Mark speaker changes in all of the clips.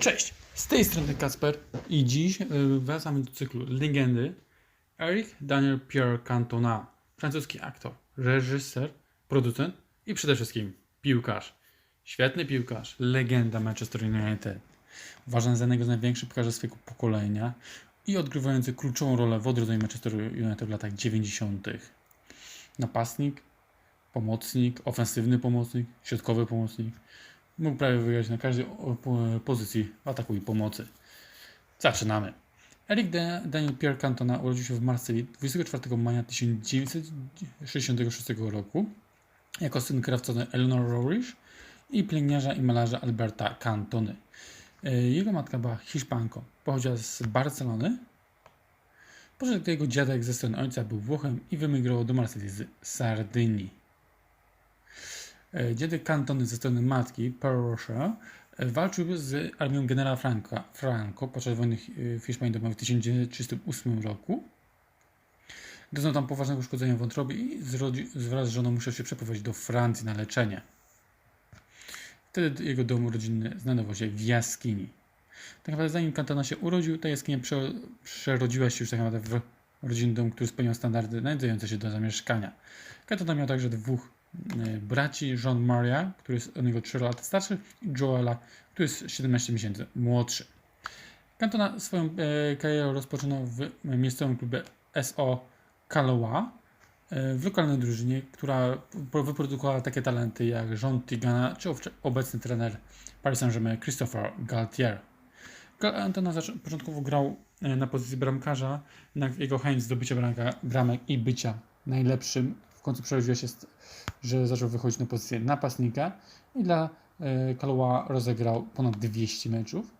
Speaker 1: Cześć, z tej strony Kasper i dziś y, wracamy do cyklu Legendy. Eric Daniel Pierre Cantona, francuski aktor, reżyser, producent i przede wszystkim piłkarz. Świetny piłkarz, legenda Manchester United. Uważany za jednego z największych piłkarzy swojego pokolenia i odgrywający kluczową rolę w odrodzeniu Manchester United w latach 90. Napastnik, pomocnik, ofensywny pomocnik, środkowy pomocnik. Mógł prawie wygrać na każdej pozycji ataku i pomocy. Zaczynamy. Eric Daniel Pierre Cantona urodził się w Marsylii 24 maja 1966 roku jako syn krawcowej Eleanor Rorish i pielęgniarza i malarza Alberta Cantony. E, Jego matka była Hiszpanką. Pochodziła z Barcelony. Poszedł jego dziadek ze strony ojca był Włochem i wymigrował do Marsylii z Sardynii. E, Dziadek Cantony ze strony matki, Perrocha, e, walczył z armią generała Franco podczas wojny e, w Hiszpanii domowej w 1938 roku. Doznał tam poważnego uszkodzenia wątroby i wraz z żoną musiał się przeprowadzić do Francji na leczenie. Wtedy jego dom rodzinny znajdował się w jaskini. Tak naprawdę zanim Cantona się urodził, ta jaskinia prze, przerodziła się już tak naprawdę w rodzinny dom, który spełniał standardy nadające się do zamieszkania. Cantona miał także dwóch braci, Jean Maria, który jest od niego 3 lata starszy i Joela, który jest 17 miesięcy młodszy. Cantona swoją e, karierę rozpoczynał w miejscowym klubie SO Kaloa e, w lokalnej drużynie, która wyprodukowała takie talenty jak Jean Tigana czy obecny trener Paris Saint-Germain Christopher Galtier. Cantona początkowo grał e, na pozycji bramkarza, jednak jego chęć zdobycia bramka, bramek i bycia najlepszym w końcu przerodziła się, że zaczął wychodzić na pozycję napastnika i dla e, Kaloa rozegrał ponad 200 meczów,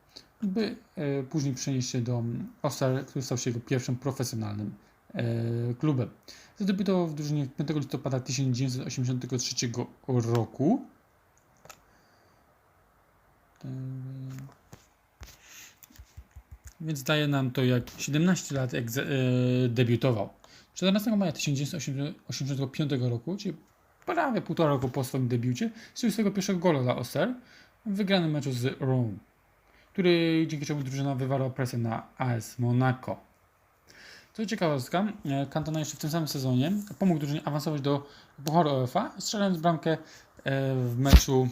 Speaker 1: by e, później przenieść się do mm, Osar, który stał się jego pierwszym profesjonalnym e, klubem. Zadebiutował w drużynie 5 listopada 1983 roku. Więc daje nam to jak 17 lat, jak debiutował. 14 maja 1985 roku, czyli prawie półtora roku po swoim debiucie, strzelił swojego pierwszego gola dla Oster w wygranym meczu z Rome, który dzięki czemu drużyna wywarła presję na AS Monaco. Co ciekawostka, e, Cantona jeszcze w tym samym sezonie pomógł drużynie awansować do Pucharu UEFA, strzelając bramkę e, w meczu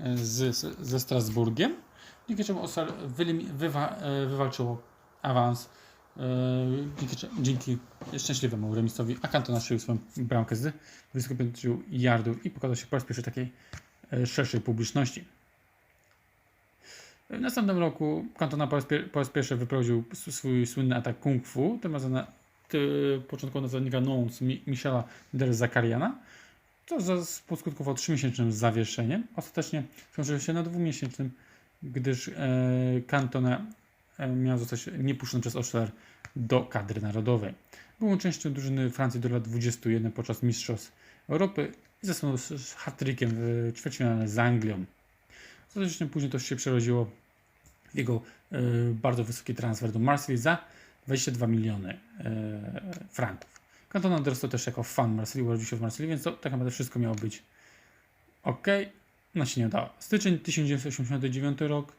Speaker 1: e, z, ze Strasburgiem, dzięki czemu Oster wywalczyło awans dzięki, cze- dzięki szczęśliwemu remisowi, a Cantona strzelił swoją bramkę z 25 yardów i pokazał się po raz pierwszy takiej e, szerszej publiczności. W następnym roku Cantona po raz, pier- po raz pierwszy wyprowadził swój słynny atak kung fu, tym razem na ty, początkowo nazewnika Nons Mi- Michela Der Zakariana, co za- poskutkowało trzymiesięcznym zawieszeniem. Ostatecznie skończyło się na dwumiesięcznym, gdyż e, miał zostać niepuszczony przez Oszler do kadry narodowej. Był częścią drużyny Francji do lat 21 podczas Mistrzostw Europy i zasłynął z- hat-trickiem w ćwierćfinale z Anglią. Ostatecznie później to się przerodziło w jego e, bardzo wysoki transfer do Marsylii za 22 miliony e, franków. Cantona dorastał też jako fan Marsylii, urodził się w Marsylii, więc to tak naprawdę wszystko miało być ok. No się nie udało. Styczeń 1989 rok,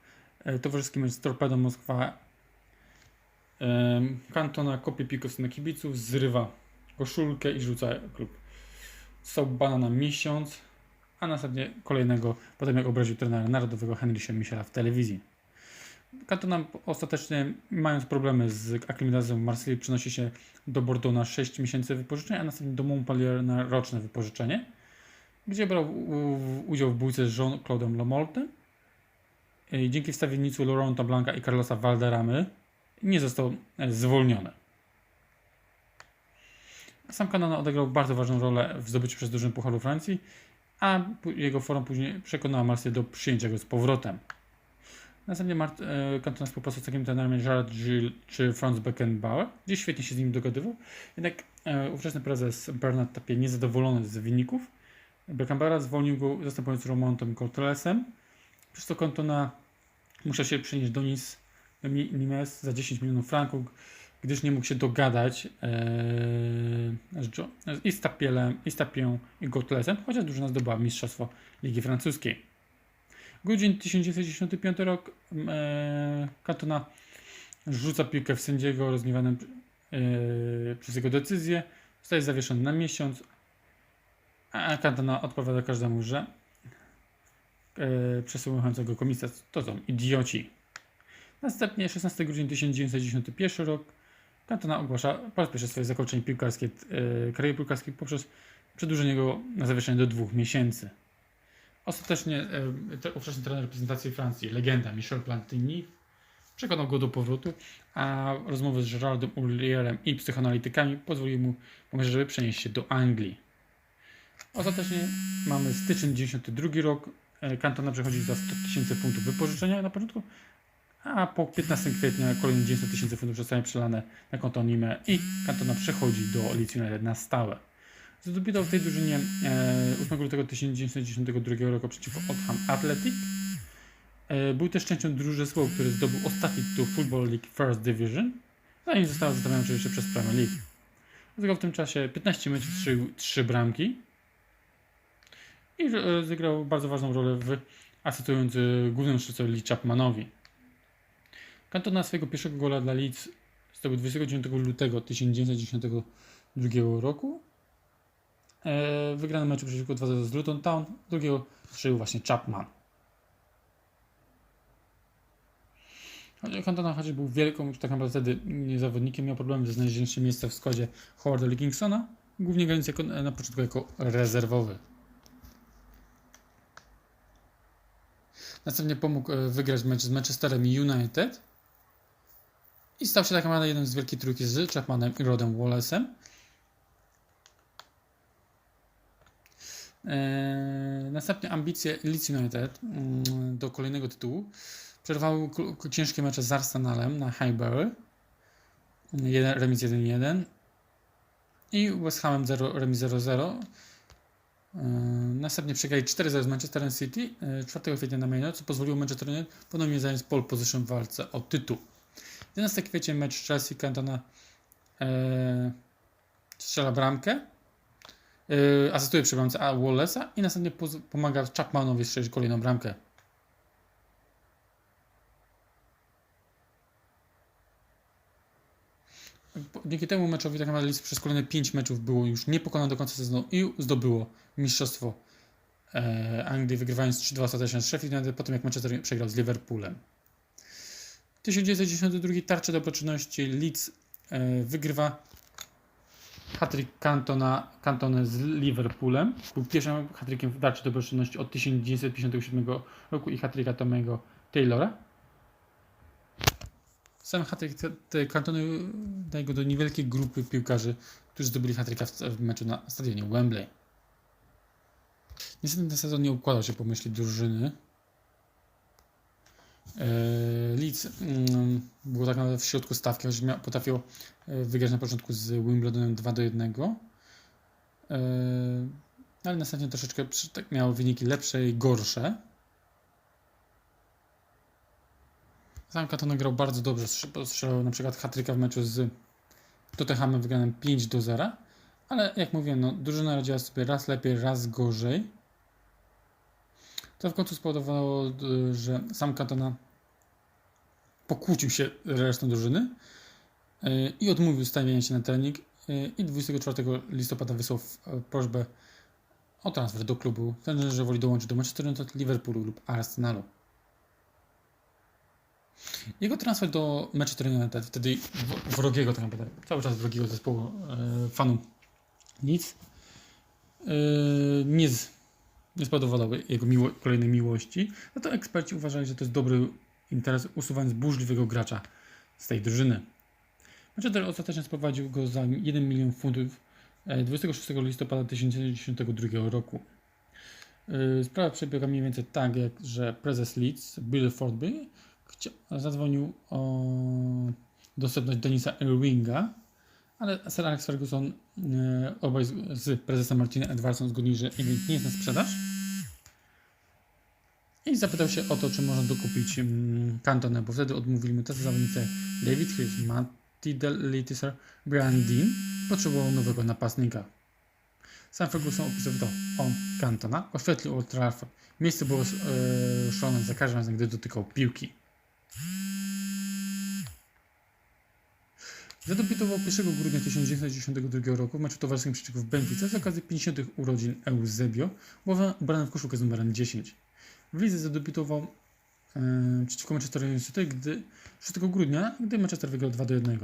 Speaker 1: towarzyski mecz z Torpedo Moskwa. E, Cantona kopie piłkę na kibiców, zrywa koszulkę i rzuca klub. Stał bana na miesiąc, a następnie kolejnego, potem jak obraził trenera narodowego Henrysia Michela w telewizji. Cantona ostatecznie, mając problemy z aklimatyzacją w Marsylii, przenosi się do Bordeaux na 6 miesięcy wypożyczenia, a następnie do Montpellier na roczne wypożyczenie, gdzie brał udział w bójce z Jean-Claude'em Lamoltem. I Dzięki wstawiennictwu Laurenta Blanca i Carlosa Valderramy nie został e, zwolniony. Sam Cantona odegrał bardzo ważną rolę w zdobyciu przez drużynę Pucharu Francji, a jego forma później przekonała Marseille do przyjęcia go z powrotem. Następnie Mart- e, współpracował z takimi trenerami Gerard Gilles czy Franz Beckenbauer, gdzie świetnie się z nim dogadywał. Jednak e, ówczesny prezes Bernard Tapie niezadowolony z wyników Beckenbauera zwolnił go zastępując Romontem Cortelesem. Przez to Cantona musiał się przenieść do Nice, Nimes za 10 milionów franków, gdyż nie mógł się dogadać e, z jo- z Tapielem, i z Tapią, i Cortelesem, chociaż drużyna zdobyła mistrzostwo Ligi Francuskiej. Grudzień 1995 rok. E, Cantona rzuca piłkę w sędziego rozgniewanym e, przez jego decyzję. Zostaje zawieszony na miesiąc. A Cantona odpowiada każdemu, że e, komisarza to są idioci. Następnie 16 grudzień 1991 rok. Cantona ogłasza po raz pierwszy swoje zakończenie piłkarskie, e, kariery piłkarskiej poprzez przedłużenie go na zawieszenie do dwóch miesięcy. Ostatecznie e, ówczesny trener reprezentacji Francji, legenda Michel Platini, przekonał go do powrotu, a rozmowy z Gerardem Urlierem i psychoanalitykami pozwoliły mu pomóc, żeby przenieść się do Anglii. Ostatecznie mamy styczeń 92 rok. E, Cantona przechodzi za 100 tysięcy funtów wypożyczenia na początku, a po 15 kwietnia kolejne 900 tysięcy funtów zostanie przelane na konto Nime i Cantona przechodzi do Leeds United na stałe. Zdobytał w tej drużynie e, 8 lutego 1992 roku przeciwko Oldham Athletic. E, był też częścią drużyny który zdobył ostatni tytuł Football League First Division, zanim została zostawiona oczywiście przez Premier League. Zagrał w tym czasie 15 meczów, 3, 3 bramki i e, zagrał bardzo ważną rolę w asystując e, głównym strzelcowi Chapmanowi. Cantona swojego pierwszego gola dla Leeds zdobył 29 lutego 1992 roku. E, wygrany meczu przeciwko 2 z Luton Town. Drugiego strzelił właśnie Chapman. Cantona chociaż był wielką, tak naprawdę wtedy zawodnikiem, miał problemy ze znalezieniem się miejsca w składzie Howarda Likingsona, głównie grając na początku jako rezerwowy. Następnie pomógł e, wygrać mecz z Manchesterem United i stał się tak naprawdę jednym z wielkiej trójki z Chapmanem i Rodem Wallace'em. Eee, następnie ambicje Leeds United mm, do kolejnego tytułu przerwały ciężkie mecze z Arsenalem na Highbury. Remis 1-1 i West Hamem 0, remis 0-0. Eee, Następnie przegrali 4-0 z Manchesterem City eee, 4 kwietnia na Maynard, co pozwoliło Manchester United ponownie zająć pole position w walce o tytuł. 11 kwietnia mecz Chelsea Cantona eee, strzela bramkę Yy, asystuje przy bramce Wallace'a i następnie pomaga Chapmanowi strzelić kolejną bramkę. Dzięki temu meczowi tak naprawdę przez kolejne 5 meczów było już niepokonane do końca sezonu i zdobyło mistrzostwo e, Anglii, wygrywając 3-2 ostatecznie z Sheffield United, po tym jak Manchester przegrał z Liverpoolem. 1992 tarcze dobroczynności Leeds e, wygrywa Hatryk Cantona, z Liverpoolem. Był pierwszym hatrykiem w tarczy dobroczynności od 1957 roku i hatryka Tomego Taylora. Sam hatryk te- te Cantony daje go do niewielkiej grupy piłkarzy, którzy zdobyli hatryka w, w meczu na stadionie Wembley. Niestety ten sezon nie układał się po myśli drużyny. Eee, Leeds mm, było tak naprawdę w środku stawki, choć potrafiło e, wygrać na początku z Wimbledonem 2 do 1. Eee, ale następnie troszeczkę tak miało wyniki lepsze i gorsze. Sam Cantona grał bardzo dobrze, strze- strzelał na przykład hatryka w meczu z Tottenhamem wygranym 5 do 0. Ale jak mówiłem, no, drużyna radziła sobie raz lepiej, raz gorzej. To w końcu spowodowało, że sam Cantona pokłócił się z resztą drużyny yy, i odmówił stawienia się na trening yy, i 24 listopada wysłał e, prośbę o transfer do klubu, ten, że woli dołączyć do Manchester United, Liverpoolu lub Arsenalu. Jego transfer do Manchester United, wtedy wrogiego tak naprawdę, cały czas wrogiego zespołu e, fanów nic, e, nie, z, nie spowodowało jego miło, kolejnej miłości, no to eksperci uważali, że to jest dobry interes usuwając burzliwego gracza z tej drużyny. Manchester ostatecznie sprowadził go za 1 milion funtów e, 26 listopada 1992 roku. E, Sprawa przebiega mniej więcej tak, jak, że prezes Leeds, Bill chcia- zadzwonił o dostępność Denisa Irvinga, ale Sir Alex Ferguson e, obaj z, z prezesem Martinem Edwardsem zgodnili, że Irving nie jest na sprzedaż i zapytał się o to, czy można dokupić mm, bo wtedy odmówili mu tacy zawodnicy David Hughes, Matty Del Letiser, Brian Dean potrzebował nowego napastnika. Sam Ferguson opisał to o Cantona, oświetlił Old Trafford. Miejsce było e, szalone za każdym razem, gdy dotykał piłki. Zadebiutował 1 grudnia 1992 roku w meczu towarzyskim przeciwko Benfica z okazji 50. urodzin Eusebio, ubrany w koszulkę z numerem 10. W lidze zadebiutował e, przeciwko Manchester United gdy, 6 grudnia, gdy Manchester wygrał 2 do 1.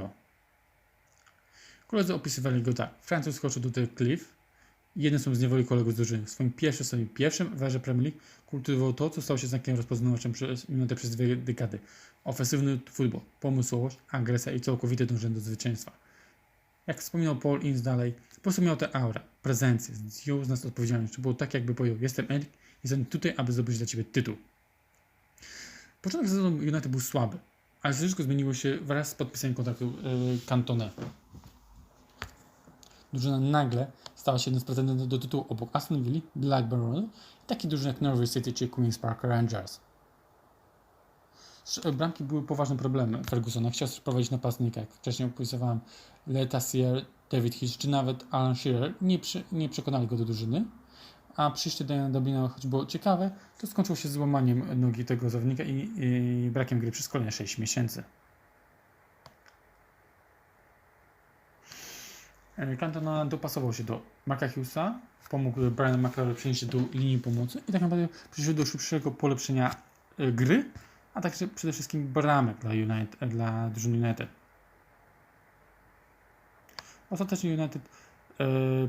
Speaker 1: Koledzy opisywali go tak. Francuz skoczył do The Cliff. Jeden są z niewoli kolegów z drużyny. W swoim pierwszym, swoim pierwszym w erze Premier League kultywował to, co stało się znakiem rozpoznawczym przez przez dwie dekady. Ofensywny futbol, pomysłowość, agresja i całkowite dążenie do zwycięstwa. Jak wspominał Paul Ince dalej, po prostu miał tę aurę, prezencję, zdjął z nas odpowiedzialność. Było tak, jakby powiedział, jestem Erik, jestem tutaj, aby zdobyć dla Ciebie tytuł. Początek sezonu United był słaby, ale wszystko zmieniło się wraz z podpisaniem kontraktu yy, Cantona. Drużyna nagle stała się jednym z pretendentów do tytułu obok Aston Villa, Blackburn i takich drużyn jak Norwich City czy Queen's Park Rangers. Bramki były poważnym problemem Fergusona. Chciał sprowadzić napastnika, jak wcześniej opisywałem, Letassier, David Hitch czy nawet Alan Shearer nie, przy, nie przekonali go do drużyny. A przyjście Dana Dublina, choć było ciekawe, to skończyło się złamaniem nogi tego zawodnika i, i brakiem gry przez kolejne 6 miesięcy. Cantona dopasował się do Marka Hughesa, pomógł Brian McLaren przenieść się do linii pomocy i tak naprawdę przyszedł do szybszego polepszenia e, gry, a także przede wszystkim bramek dla, United, dla drużyny United. Ostatecznie United e,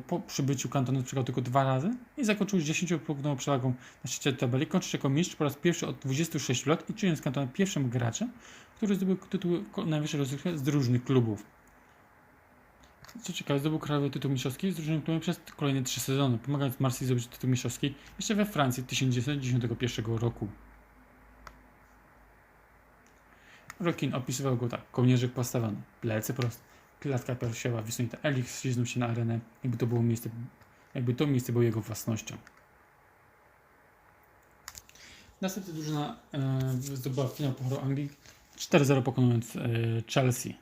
Speaker 1: po przybyciu Cantona przegrał tylko dwa razy i zakończył z 10-punktową przewagą na szczycie tabeli, kończy jako mistrz po raz pierwszy od 26 lat i czyniąc Cantona pierwszym graczem, który zdobył tytuł najwyższej rozgrywki z różnych klubów. Co ciekawe, zdobył krajowy tytuł mistrzowski z drużyną klubem przez kolejne trzy sezony, pomagając Marseille zdobyć tytuł mistrzowski jeszcze we Francji 1991 roku. Rokin opisywał go tak. Kołnierzyk postawiony, plecy proste, klatka piersiowa wysunięta, Elik śliznął się na arenę, jakby to było miejsce, jakby to miejsce było jego własnością. Następnie drużyna e, zdobyła finał Pucharu Anglii 4-0 pokonując e, Chelsea.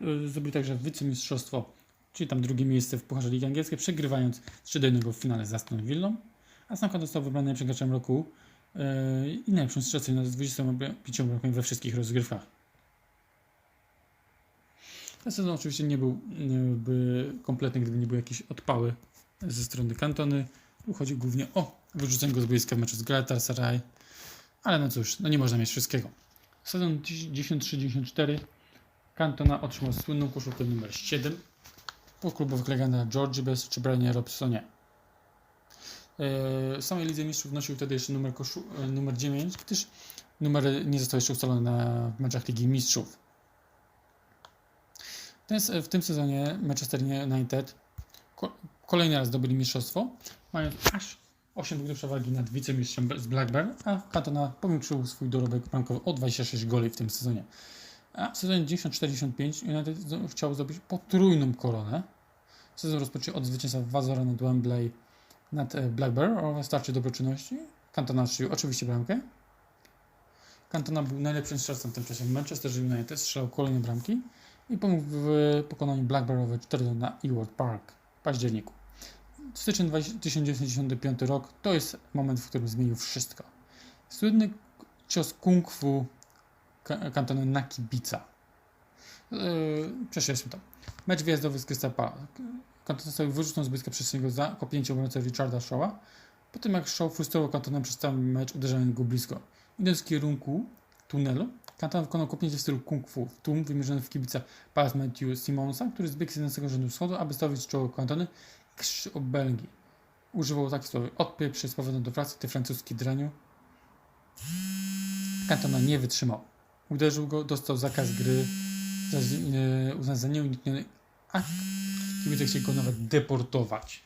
Speaker 1: E, Zdobył także wicemistrzostwo, czyli tam drugie miejsce w Pucharze Ligi Angielskiej, przegrywając 3 do 1 w finale z Aston Villą, a koniec został wybrany najlepszym graczem roku e, i najlepszym strzelcem z 25 bramkami we wszystkich rozgrywkach. Ten sezon oczywiście nie był nie by kompletny, gdyby nie były jakieś odpały ze strony Kantony. Tu chodzi głównie o wyrzucenie go z boiska w meczu z Galatasaray, ale no cóż, no nie można mieć wszystkiego. Sezon 93-94 Cantona otrzymał słynną koszulkę numer 7 po klubowych legendach Georgie Best czy Brianie Robsonie. W samej Lidze Mistrzów nosił wtedy jeszcze numer, koszu- e, numer 9, gdyż numer nie został jeszcze ustalony na meczach Ligi Mistrzów. W tym sezonie Manchester United ko- kolejny raz zdobyli mistrzostwo, mając aż 8 punktów przewagi nad wicemistrzem z Blackburn, a Cantona powiększył swój dorobek bramkowy o 26 goli w tym sezonie. A w sezonie 90-45 United chciał zdobyć potrójną koronę. Sezon rozpoczął od zwycięstwa Wazora nad Wembley nad e, Blackburn oraz starcie dobroczynności. Cantona strzelił oczywiście bramkę. Cantona był najlepszym strzelcem w tym czasie w Manchester United, strzelał kolejne bramki i pomógł w pokonaniu Blackburnowe 4 na Ewart Park w październiku. Styczeń 1995 rok to jest moment, w którym zmienił wszystko. Słynny cios kung fu Ka- Cantony na kibica. Yy, Prześledźmy to. Mecz wyjazdowy z Crystal Palace. Cantona został wyrzucony z boiska przez niego za kopnięcie obrońcy Richarda Shawa. Po tym jak Shaw frustrował Cantona przez cały mecz, uderzając go blisko. Idąc w kierunku tunelu, Cantona wykonał kopnięcie w stylu kung fu w tłum wymierzony w kibica Palace Matthew Simonsa, który zbiegł z jednego rzędu wschodu, aby stawić czoło Cantony i krzyczy o Belgii. Używał takich słów. Odpieprz z powrotem do pracy, ty francuski draniu. Cantona nie wytrzymał. Uderzył go, dostał zakaz gry, e, uznany za nieunikniony, a kibice chcieli go nawet deportować.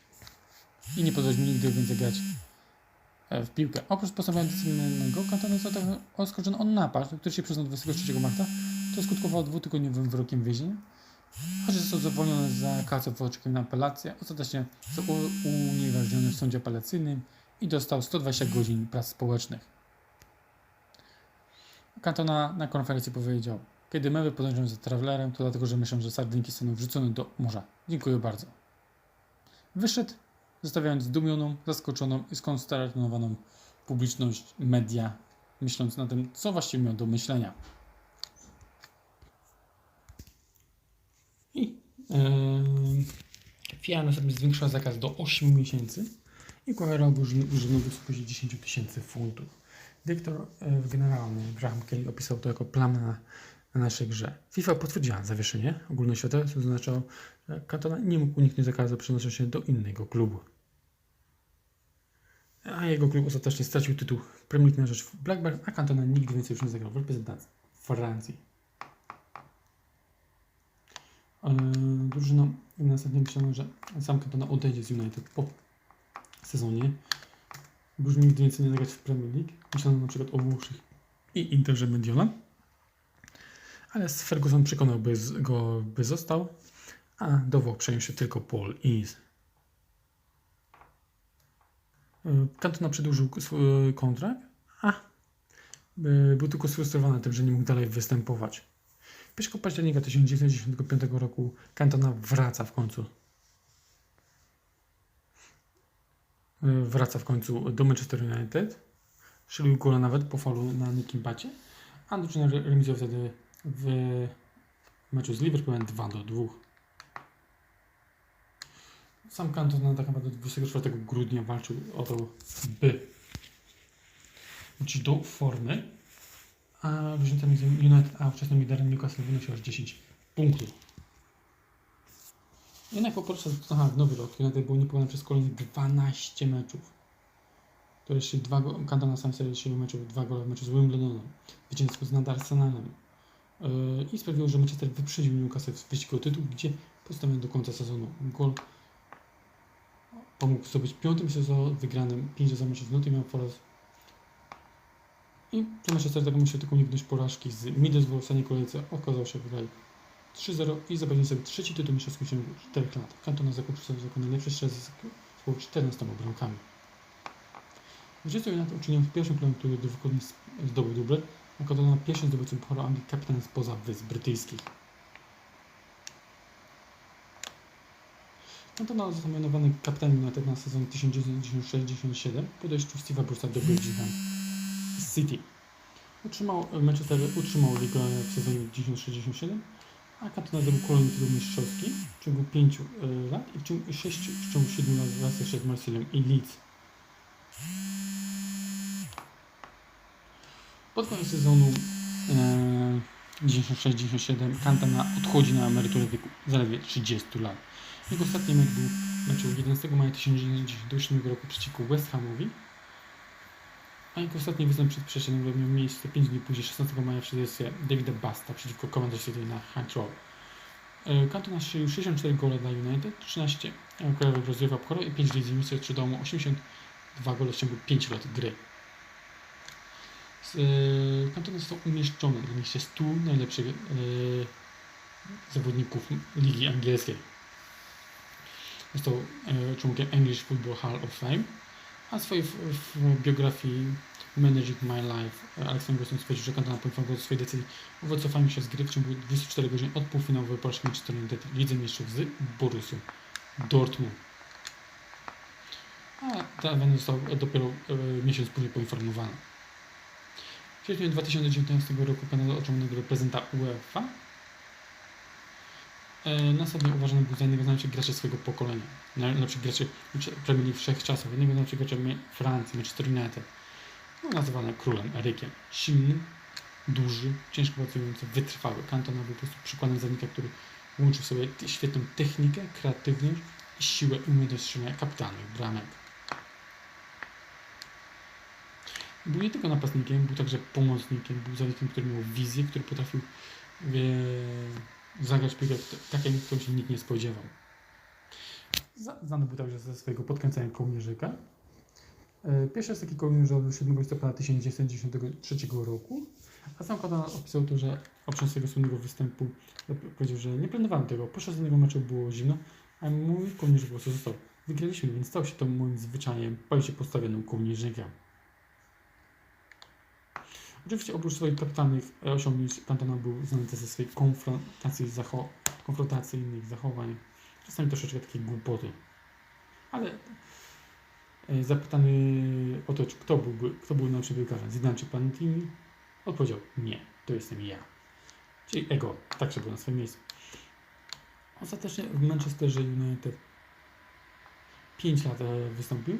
Speaker 1: I nie pozwolić mu nigdy więcej grać e, w piłkę. Oprócz postanowienia dyscyplinarnego, Cantona został oskarżony o napad, który się przyznał 23 marca, to skutkowało dwutygodniowym wyrokiem więzienia. Choć został zwolniony za kartę w oczekiwaniu na apelację, ostatecznie został unieważniony w sądzie apelacyjnym i dostał 120 godzin prac społecznych. Cantona na konferencji powiedział: Kiedy mewy podążają za travelerem, to dlatego, że myślą, że sardynki zostaną wrzucone do morza. Dziękuję bardzo. Wyszedł zostawiając zdumioną, zaskoczoną i skonsternowaną publiczność, media, myśląc na tym, co właściwie miał do myślenia. I yy, FIA następnie zwiększyła zakaz do 8 miesięcy i ukarała grzywną w wysokości 10 tysięcy funtów. Dyrektor e, generalny Graham Kelly opisał to jako plan na, na naszej grze. FIFA potwierdziła zawieszenie ogólnoświatowe, co oznaczało, że Cantona nie mógł uniknąć zakazu przenoszenia się do innego klubu. A jego klub ostatecznie stracił tytuł Premier League na rzecz Blackburn, a Cantona nigdy więcej już nie zagrał w reprezentacji Francji. Eee, drużyna następnie myślano, że sam Cantona odejdzie z United po sezonie. Już nigdy nie zagrać w Premier League. Myślano na przykład o Włoszech i Interze Mediolan. Ale Ferguson przekonał, by z- go, by został, a do Włoch przeniósł się tylko Paul Ince. Yy, Cantona przedłużył swój kontrakt, a yy, był tylko sfrustrowany tym, że nie mógł dalej występować. 1 października 1995 roku Cantona wraca w końcu. Yy, Wraca w końcu do Manchester United. Strzelił gola nawet po faulu na Nikim Bacie, a drużyna re- remizował wtedy w meczu z Liverpoolem 2 do 2. Sam Cantona tak naprawdę do 24 grudnia walczył o to, by wrócić do formy, a różnica między United a ówczesnym liderem Newcastle wynosiła aż 10 punktów. Jednak po prostu aha, nowy rok United był niepokonany przez kolejnych 12 meczów. To jeszcze dwa go- Cantona sam sobie 7 meczów, dwa gole w meczu z Wimbledonem, zwycięstwo z nad Arsenalem. Yy, I sprawiło, że Manchester wyprzedził Newcastle w wyścigu o tytuł, gdzie postawiony do końca sezonu gol pomógł zdobyć piątym sezonie wygranym 5 za meczów z Nottingham Forest. I Manchester tego musiał tylko uniknąć porażki z Middlesbrough w ostatniej kolejce. Okazał się wygrali 3-0 i zapewnił sobie trzeci tytuł mistrzowski w ciągu 4 lat. Cantona zakończył sobie jako najlepszy strzelec z około 14 bramkami. W życiu United uczynił pierwszym klubem, który dwukrotnie zdobył dublet, a Cantona pierwszym zdobywcą Pucharu Anglii kapitanem spoza Wysp Brytyjskich. Cantona został mianowany kapitanem United na sezon 1996-97 po dojściu Steve'a Bruce'a do Birmingham City. Utrzymał, Manchester utrzymał ligę w sezonie 1967, a zdobył kolejny tytuł mistrzowski w ciągu 5 lat i w ciągu 6, w ciągu 7 lat wraz z Marseillem i Leeds. Pod koniec sezonu e, 96-97 Cantona odchodzi na emeryturę w wieku zaledwie 30 lat. Jego ostatni mecz był meczu 11 maja 1997 roku przeciwko West Hamowi, a jego ostatni występ przed przesiedleniem miał miejsce 5 dni później, 16 maja w szybieństwie Davida Basta przeciwko Commander City na Road. E, Cantona strzelił 64 gole dla United, 13 krajowych rozgrywa Pokora i 5 lidz mistrzów, czy dał mu 82 gole w ciągu 5 lat gry. Z, e, Cantona został umieszczony na liście 100 najlepszych e, zawodników Ligi Angielskiej. Został e, członkiem English Football Hall of Fame, a w swojej w, w biografii Managing My Life Aleksander Wilson stwierdził, że Cantona poinformował o swojej decyzji o wycofaniu się z gry w ciągu 24 godzin od półfinałowej porażki Manchester Lidze Mistrzów z Borussią Dortmund. A event został dopiero e, miesiąc później poinformowany. W sierpniu 2019 roku Kanada osiągnął reprezenta UEFA. E, Następnie uważany był za jednego z najlepszych graczy swojego pokolenia. Najlepszych graczy Premier League wszechczasów, jednego z najlepszych graczy Francji, Manchester United. Był nazywany królem Erykiem. Silny, duży, ciężko pracujący, wytrwały. Cantona był po prostu przykładem zawodnika, który łączył w sobie świetną technikę, kreatywność i siłę i umiejętność strzelania kapitalnych bramek. Był nie tylko napastnikiem, był także pomocnikiem, był zawodnikiem, który miał wizję, który potrafił e, zagrać piłkę tak, jak którą się nikt nie spodziewał. Znany był także ze swojego podkręcania kołnierzyka. E, Pierwszy raz taki kołnierz odbył 7 listopada 1993 roku, a sam Cantona opisał to, że oprócz swojego słynnego występu powiedział, że nie planowałem tego, podczas jednego meczu było zimno, a mój kołnierz po prostu został. Wygraliśmy, więc stał się to moim zwyczajem, palił się postawionym kołnierzykiem. Oczywiście oprócz swoich kapitalnych e, osiągnięć Cantona był znany ze swojej konfrontacji zacho- konfrontacyjnych zachowań, czasami troszeczkę takiej głupoty. Ale e, zapytany o to, kto, byłby, kto był najlepszym piłkarzem, Zidane czy Pantini, odpowiedział nie, to jestem ja. Czyli ego także był na swoim miejscu. Ostatecznie w Manchesterze United 5 lat e, wystąpił.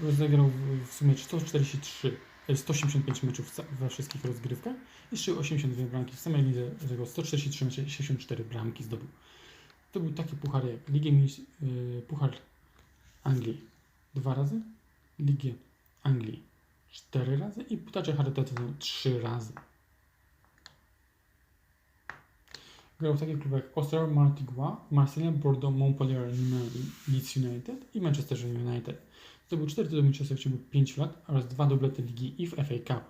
Speaker 1: Rozegrał w- sumie 143, e, 185 meczów we wszystkich rozgrywkach i strzelił 82 bramki. W samej lidze rozegrał 143 mecze i 64 bramki zdobył. To był taki puchar jak Ligę e, Puchar Anglii dwa razy, Ligę Anglii cztery razy i Putacze Charytatywną trzy razy. Grał w takich klubach jak Auxerre, Martigua, Marseille, Bordeaux, Montpellier, Leeds United i Manchester United. Zdobył 4 tytuły mistrzowskie w ciągu 5 lat oraz dwa dublety ligi i w FA Cup.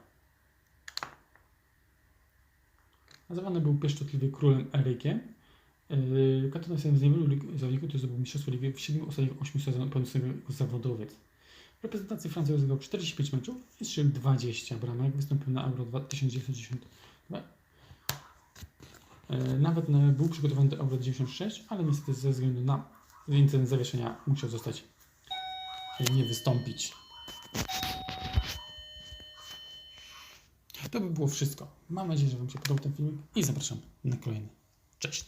Speaker 1: Nazywany był pieszczotliwie królem Erykiem. Yy, Katon jest jednym z niewielu zawodników, który zdobył mistrzostwo ligi w 7 ostatnich 8 sezonach pełnił swojego zawodowiec. W reprezentacji Francji rozegrał 45 meczów i strzelił 20 bramek. Wystąpił na Euro 1992 E, Nawet e, był przygotowany do Euro 96, ale niestety ze względu na incydent zawieszenia musiał zostać nie wystąpić. To by było wszystko. Mam nadzieję, że Wam się podobał ten filmik i zapraszam na kolejny. Cześć!